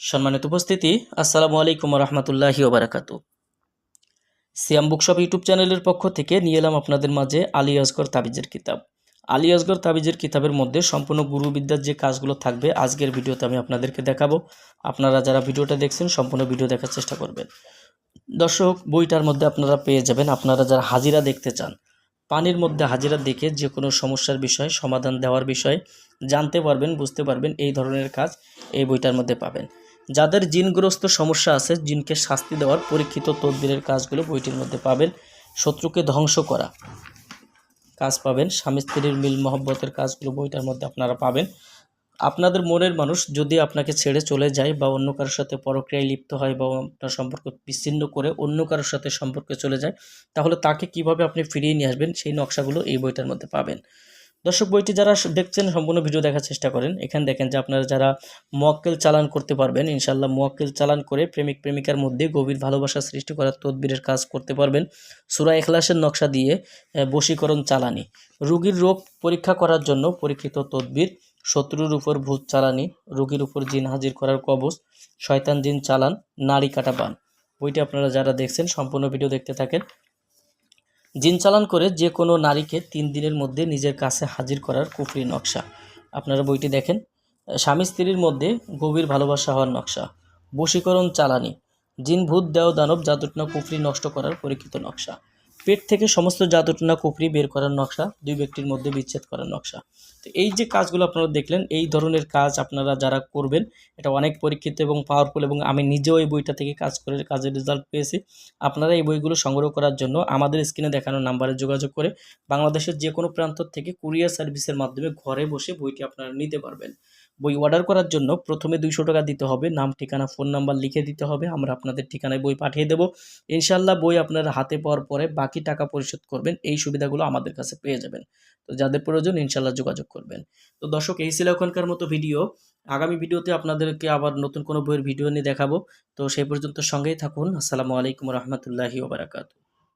সম্মানিত উপস্থিতি, আসসালামু আলাইকুম রহমতুল্লাহি ওবরাকাতু। সিয়াম বুকশপ ইউটিউব চ্যানেলের পক্ষ থেকে নিয়ে এলাম আপনাদের মাঝে আলী আসগর তাবিজের কিতাব। আলী আসগর তাবিজের কিতাবের মধ্যে সম্পূর্ণ গুরুবিদ্যার যে কাজগুলো থাকবে আজকের ভিডিওতে আমি আপনাদেরকে দেখাবো। আপনারা যারা ভিডিওটা দেখছেন, সম্পূর্ণ ভিডিও দেখার চেষ্টা করবেন। দর্শক, বইটার মধ্যে আপনারা পেয়ে যাবেন। আপনারা যারা হাজিরা দেখতে চান পানির মধ্যে হাজিরা দেখে যে কোনো সমস্যার বিষয় সমাধান দেওয়ার বিষয় জানতে পারবেন, বুঝতে পারবেন এই ধরনের কাজ এই বইটার মধ্যে পাবেন। যাদের জিনগ্রস্ত সমস্যা আছে, জিনকে শাস্তি দেওয়ার পরীক্ষিত তদবিরের কাজগুলো বইটির মধ্যে পাবেন। শত্রুকে ধ্বংস করা কাজ পাবেন। স্বামী স্ত্রীর মিল মহব্বতের কাজগুলো বইটার মধ্যে আপনারা পাবেন। আপনাদের মনের মানুষ যদি আপনাকে ছেড়ে চলে যায় বা অন্য কারোর সাথে পরক্রিয়ায় লিপ্ত হয় বা আপনার সম্পর্ক বিচ্ছিন্ন করে অন্য কারোর সাথে সম্পর্কে চলে যায়, তাহলে তাকে কীভাবে আপনি ফিরিয়ে নিয়ে আসবেন সেই নকশাগুলো এই বইটার মধ্যে পাবেন। দর্শক বইটি যারা দেখছেন, সম্পূর্ণ ভিডিও দেখার চেষ্টা করেন। এখানে দেখেন যে আপনারা যারা মোয়াক্কেল চালান করতে পারবেন ইনশাল্লাহ মোয়াক্কেল চালান করে প্রেমিক প্রেমিকার মধ্যে গভীর ভালোবাসা সৃষ্টি করার তদবিরের কাজ করতে পারবেন। সুরা এখলাসের নকশা দিয়ে বশীকরণ চালানি। রুগীর রোগ পরীক্ষা করার জন্য পরীক্ষিত তদবির শত্রুর উপর ভূত চালানি, রোগীর উপর জিন হাজির করার কবচ, শয়তান জিন চালান, নারী কাটা বান বইটি আপনারা যারা দেখছেন, সম্পূর্ণ ভিডিও দেখতে থাকেন। জিন চালান করে যে কোনো নারীকে তিন দিনের মধ্যে নিজের কাছে হাজির করার কুফরি নকশা। আপনারা বইটি দেখেন। স্বামী স্ত্রীর মধ্যে গভীর ভালোবাসা হওয়ার নকশা। বশীকরণ চালানি। জিন ভূত দেও দানব জাদুটনা কুফরি নষ্ট করার পরীক্ষিত নকশা। পেট থেকে সমস্ত জাদুটনা কুফরি বের করার নকশা, দুই ব্যক্তির মধ্যে বিচ্ছেদ করার নকশা। তো এই যে কাজগুলো আপনারা দেখলেন, এই ধরনের কাজ আপনারা যারা করবেন, এটা অনেক পরীক্ষিত এবং পাওয়ারফুল এবং আমি নিজেও এই বইটা থেকে কাজ করে, কাজের রেজাল্ট পেয়েছি। আপনারা এই বইগুলো সংগ্রহ করার জন্য আমাদের স্ক্রিনে দেখানো নাম্বারে যোগাযোগ করে বাংলাদেশের যে কোনো প্রান্ত থেকে কুরিয়ার সার্ভিসের মাধ্যমে ঘরে বসে বইটি আপনারা নিতে পারবেন। বই অর্ডার করার জন্য প্রথমে দুইশো টাকা দিতে হবে, নাম, ঠিকানা ফোন নাম্বার লিখে দিতে হবে, আমরা আপনাদের ঠিকানায় বই পাঠিয়ে দেবো। ইনশাল্লাহ বই আপনারা হাতে পাওয়ার পরে বাকি টাকা পরিশোধ করবেন, এই সুবিধাগুলো আমাদের কাছে পেয়ে যাবেন। তো যাদের প্রয়োজন ইনশাল্লাহ যোগাযোগ করবেন। তো দর্শক, এই ছিল এখনকার মতো ভিডিও। আগামী ভিডিওতে আপনাদেরকে আবার নতুন কোনো বইয়ের ভিডিও নিয়ে দেখাবো। তো সেই পর্যন্ত সঙ্গেই থাকুন। আসসালামু আলাইকুম রহমতুল্লাহি ওবরাকাতু